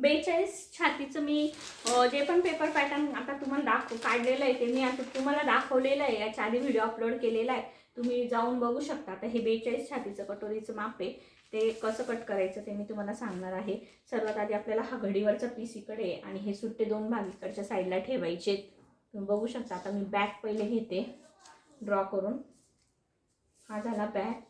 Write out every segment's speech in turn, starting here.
बेचाळीस छातीचं मी जे पण पेपर पॅटर्न आता तुम्हाला दाखव काढलेलं आहे ते मी आता तुम्हाला दाखवलेलं आहे. याच्या आधी व्हिडिओ अपलोड केलेला आहे. तुम्ही जाऊन बघू शकता. आता हे बेचाळीस छातीचं कटोरीचं माप आहे. ते कसं कट करायचं ते मी तुम्हाला सांगणार आहे. सर्वात आधी आपल्याला हा घडीवरचा पीस इकडे आहे आणि हे सुट्टे दोन भाग इकडच्या साईडला ठेवायचे तुम्ही बघू शकता. आता मी बॅक पहिले घेते. ड्रॉ करून. हा झाला बॅक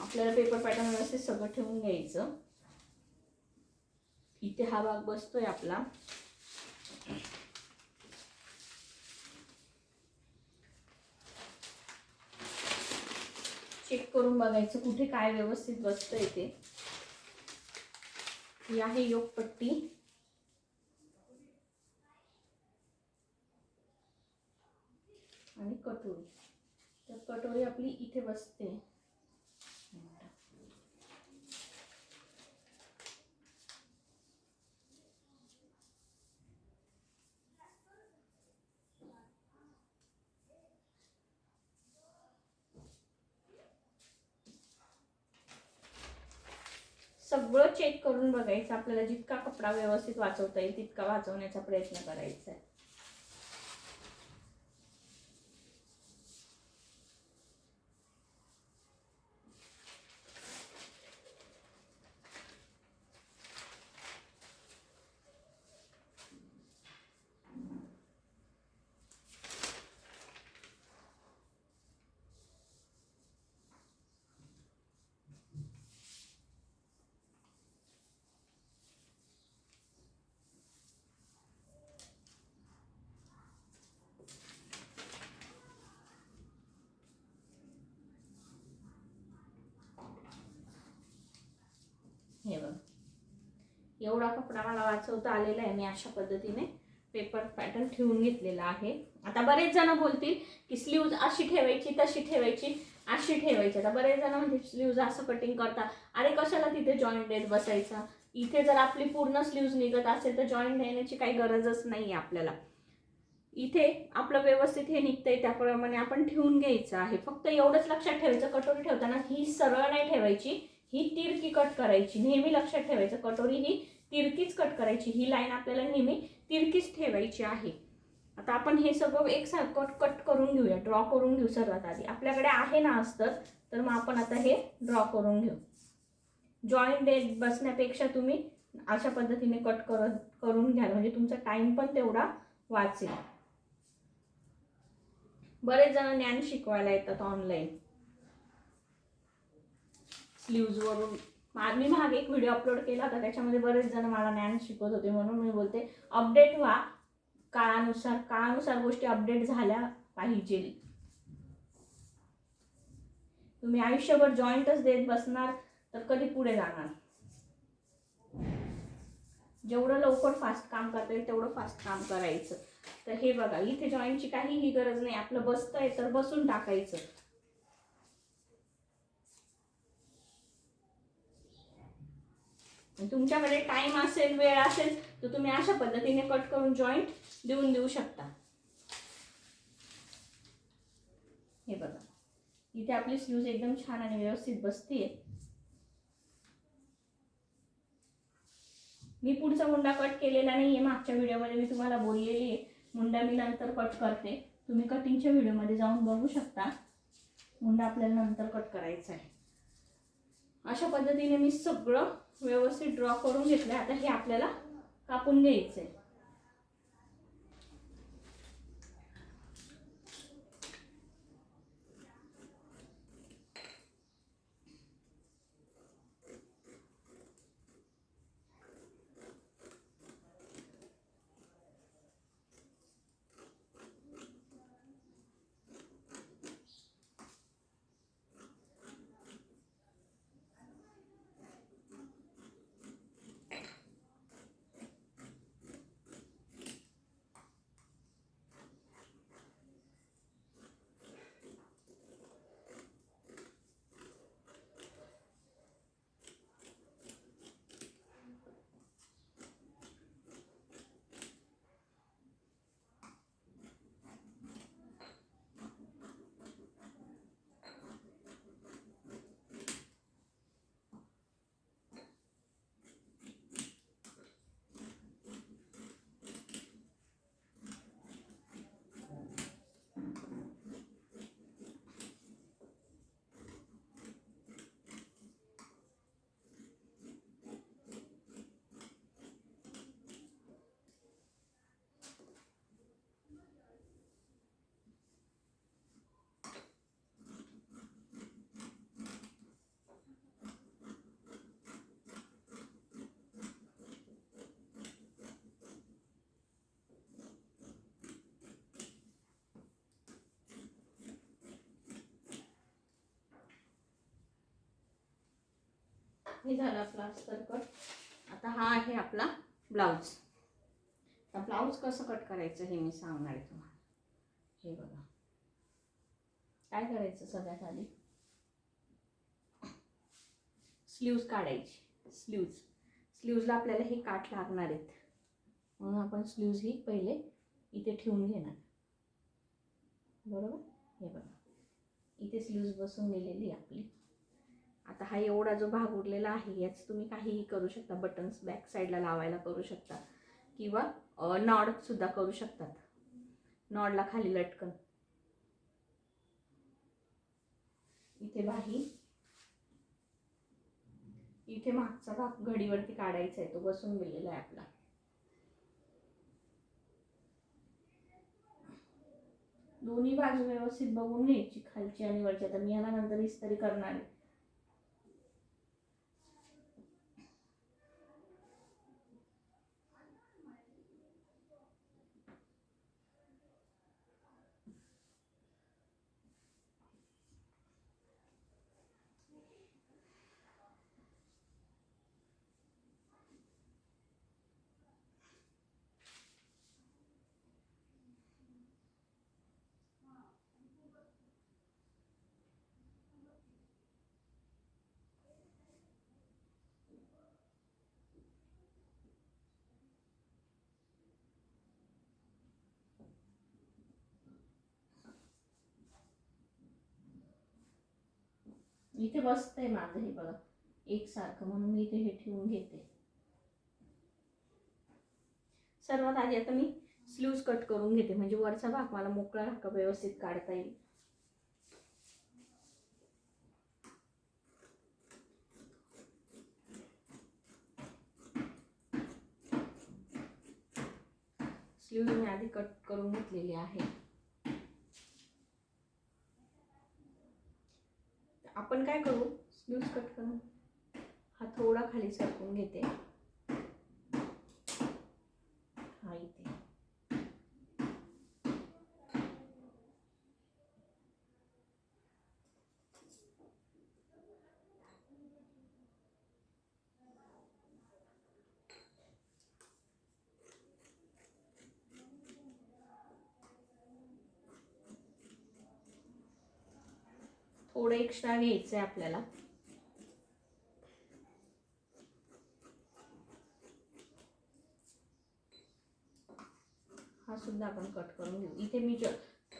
आपल्याला पेपर पॅटर्न व्यवस्थित सगळं ठेवून घ्यायचं. इथे हा भाग बसतोय आपला. चेक करून बघायचं कुठे काय व्यवस्थित बसतंय ते. ही आहे योगपट्टी. आणि कटोरी. तर कटोरी आपली इथे बसते. सगळं चेक करून बघायचं. आपल्याला जितका कपडा व्यवस्थित वाचवता येईल तितका वाचवण्याचा प्रयत्न करायचा आहे हे बघ एवढा कपडा मला वाचवता आलेला आहे मी अशा पद्धतीने. पेपर पॅटर्न ठेवून घेतलेला आहे. आता बरेच जण बोलतील की स्लीव्ज अशी ठेवायची तशी ठेवायची अशी ठेवायची. आता बरेच जण म्हणजे स्लीव्ज असं कटिंग करतात. अरे कशाला तिथे जॉईंट देत बसायचा? इथे जर आपली पूर्ण स्लीव्ज निघत असेल तर जॉईंट देण्याची काही गरजच नाही आहे आपल्याला. इथे आपलं व्यवस्थित हे निघतंय त्याप्रमाणे आपण ठेवून घ्यायचं आहे. फक्त एवढंच लक्षात ठेवायचं कटोरी ठेवताना ही सरळ नाही ठेवायची. ही तिरकी कट करायची. नेहमी लक्षात ठेवायचं कटोरी ही तिरकीच कट करायची. ही लाईन आपल्याला नेहमी तिरकीच ठेवायची आहे. आता आपण हे सगळं एकसारखं कट करून घेऊया. ड्रॉ करून घेऊ सर्वात आधी. आपल्याकडे आहे ना अस्तर तर मग आपण आता हे ड्रॉ करून घेऊ. जॉईंट डेट बसण्यापेक्षा तुम्ही अशा पद्धतीने कट करत करून घ्याल. म्हणजे तुमचा टाइम पण तेवढा वाचेल. बरेच जण ज्ञान शिकवायला येतात ऑनलाईन स्लीव्जवरून. मी मागे एक व्हिडिओ अपलोड केला होता त्याच्यामध्ये बरेच जण मला ज्ञान शिकवत होते म्हणून मी बोलते अपडेट व्हा. काळानुसार काळानुसार गोष्टी अपडेट झाल्या पाहिजे. तुम्ही आयुष्यभर जॉईंटच देत बसणार तर कधी पुढे जाणार? जेवढं लवकर फास्ट काम करता येईल तेवढं फास्ट काम करायचं. तर हे बघा इथे जॉईंटची काहीही गरज नाही. आपलं बसतंय तर बसून टाकायचं. तुमच्याकडे टाइम असेल वेळ असेल तर तुम्ही अशा पद्धतीने कट करून जॉईंट देऊन देऊ शकता. हे बघा. इथे आपली स्लीव्ज एकदम छान आणि व्यवस्थित बसतीये. मी पुढचा मुंडा कट केलेला नाहीये मागच्या व्हिडिओमध्ये मी तुम्हाला बोललेली आहे. मुंडा मी नंतर कट करते. तुम्ही कटिंगच्या व्हिडिओमध्ये जाऊन बघू शकता. मुंडा आपल्याला नंतर कट करायचा आहे. अशा पद्धतीने मी सगळं व्यवस्थित ड्रॉ करून घेतलं आता हे आपल्याला कापून घ्यायचं आहे हे झालं प्लास्टर कट. आता हा आहे आपला ब्लाऊज. आता ब्लाऊज कसं कट करायचं हे मी सांगणार आहे तुम्हाला. हे बघा. काय करायचं सगळ्यात आधी? स्लीव्ज काढायची. स्लीव्ज. स्लीव्जला आपल्याला हे काठ लागणार आहेत. म्हणून आपण स्लीव्ज ही पहिले इथे ठेवून घेणार. बरोबर? हे बघा. इथे स्लीव्ज बसून गेलेली आपली. आता हा एवढा जो भाग उरलेला आहे याच तुम्ही काहीही करू शकता. बटन्स बॅक साईडला लावायला करू शकता. किंवा नॉड सुद्धा करू शकतात नॉडला खाली लटकन. इथे बाही इथे मागचा भाग घडीवरती काढायचा आहे. तो बसून गेलेला आहे आपला. दोन्ही बाजू व्यवस्थित बघून घ्यायची खालची आणि वरची. आता मी याला नंतर इस्त्री करणार आहे. इथे बसतंय माझं हे बघा. एकसारखं म्हणून मी इथे हे ठेवून घेते. सर्वात आधी आता मी स्लीव्स कट करून घेते. म्हणजे वरचा भाग मला मोकळा राखा व्यवस्थित काढता येईल. स्लीव्ज मी आधी कट करून घेतलेली आहे. आपण काय करू? स्लूज कट करू हा थोडा खाली सरकून घेते हा इथे थोडं एक्स्ट्रा घ्यायचं आहे आपल्याला. हा सुद्धा आपण कट करून घेऊ. इथे मी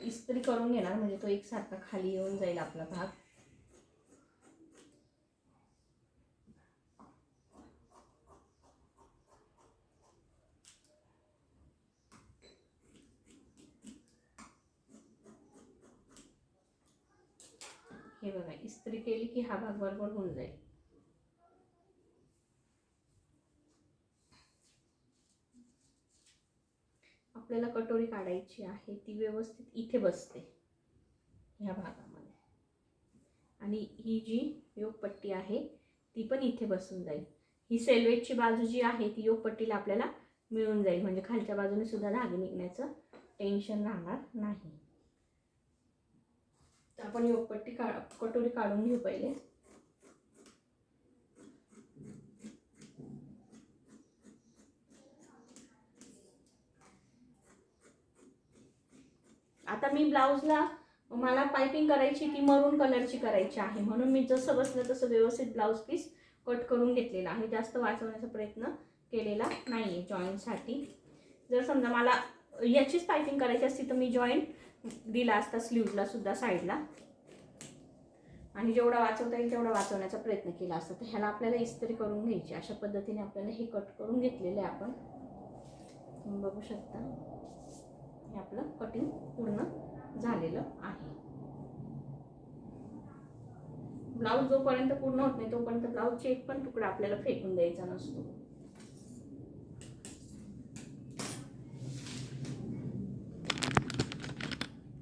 इस्त्री करून घेणार म्हणजे तो एकसारखा खाली येऊन जाईल आपला भाग. हे बघा इस्त्री केली की हा भाग बरोबर होऊन जाईल. आपल्याला कटोरी काढायची आहे ती व्यवस्थित इथे बसते ह्या भागामध्ये. आणि ही जी योगपट्टी आहे ती पण इथे बसून जाईल. ही सेल्वेटची बाजू जी आहे ती योगपट्टीला आपल्याला मिळून जाईल. म्हणजे खालच्या बाजूने सुद्धा धागे निघण्याचं टेन्शन राहणार नाही. आपण योगपट्टी का कटोरी काढून घेऊ पहिले. आता मी ब्लाऊजला मला पायपिंग करायची ती मरून कलरची करायची आहे. म्हणून मी जसं बसलं तसं व्यवस्थित ब्लाऊज पीस कट करून घेतलेला आहे. जास्त वाचवण्याचा प्रयत्न केलेला नाही आहे जॉईंटसाठी जर समजा मला याचीच पायपिंग करायची असती तर मी जॉईंट दिला असता स्लीवला सुद्धा साईडला आणि जेवढा वाचवता येईल तेवढा वाचवण्याचा प्रयत्न केला असता. तर ह्याला आपल्याला इस्त्री करून घ्यायची. अशा पद्धतीने आपल्याला हे कट करून घेतलेलं आहे आपण. तुम्ही बघू शकता. हे आपलं कटिंग पूर्ण झालेलं आहे. ब्लाऊज जोपर्यंत पूर्ण होत नाही तोपर्यंत ब्लाऊजचे एक पण तुकडा आपल्याला फेकून द्यायचा नसतो.